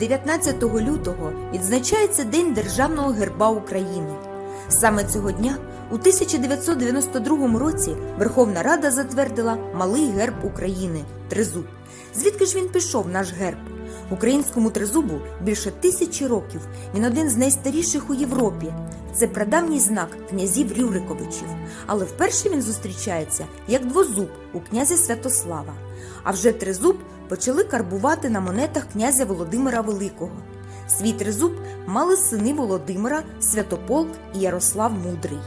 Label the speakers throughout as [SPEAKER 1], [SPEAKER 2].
[SPEAKER 1] 19 лютого відзначається День Державного герба України. Саме цього дня у 1992 році Верховна Рада затвердила малий герб України тризуб. Звідки ж він пішов, наш герб? Українському тризубу більше тисячі років. Він один з найстаріших у Європі. Це прадавній знак князів Рюриковичів, але вперше він зустрічається як двозуб у князя Святослава. А вже тризуб почали карбувати на монетах князя Володимира Великого. Свій тризуб мали сини Володимира, Святополк і Ярослав Мудрий.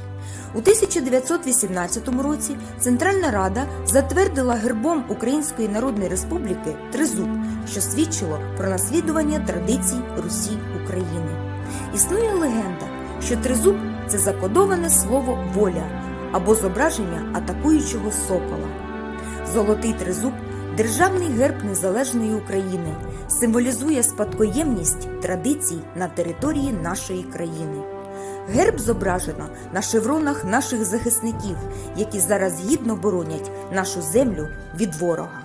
[SPEAKER 1] У 1918 році Центральна Рада затвердила гербом Української Народної Республіки тризуб, що свідчило про наслідування традицій Русі України. Існує легенда, що тризуб це закодоване слово воля або зображення атакуючого сокола. Золотий тризуб державний герб незалежної України, символізує спадкоємність традицій на території нашої країни. Герб зображено на шевронах наших захисників, які зараз гідно боронять нашу землю від ворога.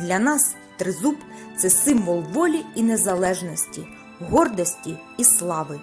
[SPEAKER 1] Для нас тризуб це символ волі і незалежності, гордості і слави.